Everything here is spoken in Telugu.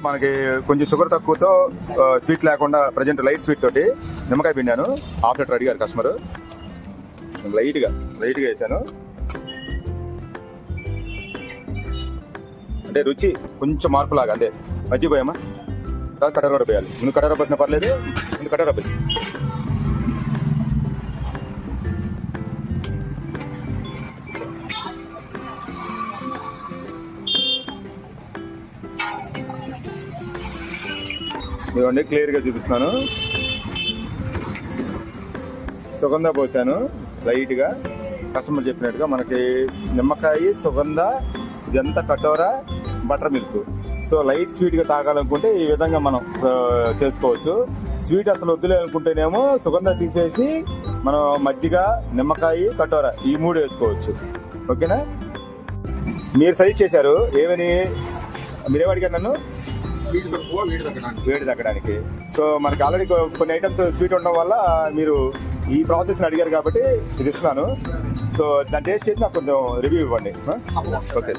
మనకి కొంచెం షుగర్ తక్కువతో స్వీట్ లేకుండా ప్రజెంట్ లైట్ స్వీట్ తోటి నిమ్మకాయ పిండాను. హాఫ్ లీటర్ అడిగారు కస్టమర్. లైట్గా లైట్గా వేసాను. అంటే రుచి కొంచెం మార్పు లాగా అదే. మజ్జి పోయామా తర్వాత కూడా పోయాలి. ముందు కటర పోసిన పర్లేదు ముందు కటర పోయి ఇవన్నీ క్లియర్గా చూపిస్తున్నాను. సుగంధ పోసాను లైట్గా కస్టమర్ చెప్పినట్టుగా మనకి నిమ్మకాయ సుగంధ ఇదంతా కటోరా బటర్ మిల్క్ సో లైట్ స్వీట్గా తాగాలనుకుంటే ఈ విధంగా మనం చేసుకోవచ్చు. స్వీట్ అసలు వద్దులే అనుకుంటేనేమో సుగంధ తీసేసి మనం మజ్జిగ నిమ్మకాయ కటోరా ఈ మూడు వేసుకోవచ్చు. ఓకేనా? మీరు సజెస్ట్ చేశారు. ఏమని? మీరేమడిగారు నన్ను? స్వీట్ తక్కువ వీడి తగ్గడానికి వేడి తగ్గడానికి సో మనకి ఆల్రెడీ కొన్ని ఐటమ్స్ స్వీట్ ఉండడం వల్ల మీరు ఈ ప్రాసెస్ అడిగారు కాబట్టి ఇది ఇస్తున్నాను. సో దాన్ని టేస్ట్ చేసి నాకు కొంచెం రివ్యూ ఇవ్వండి. ఓకే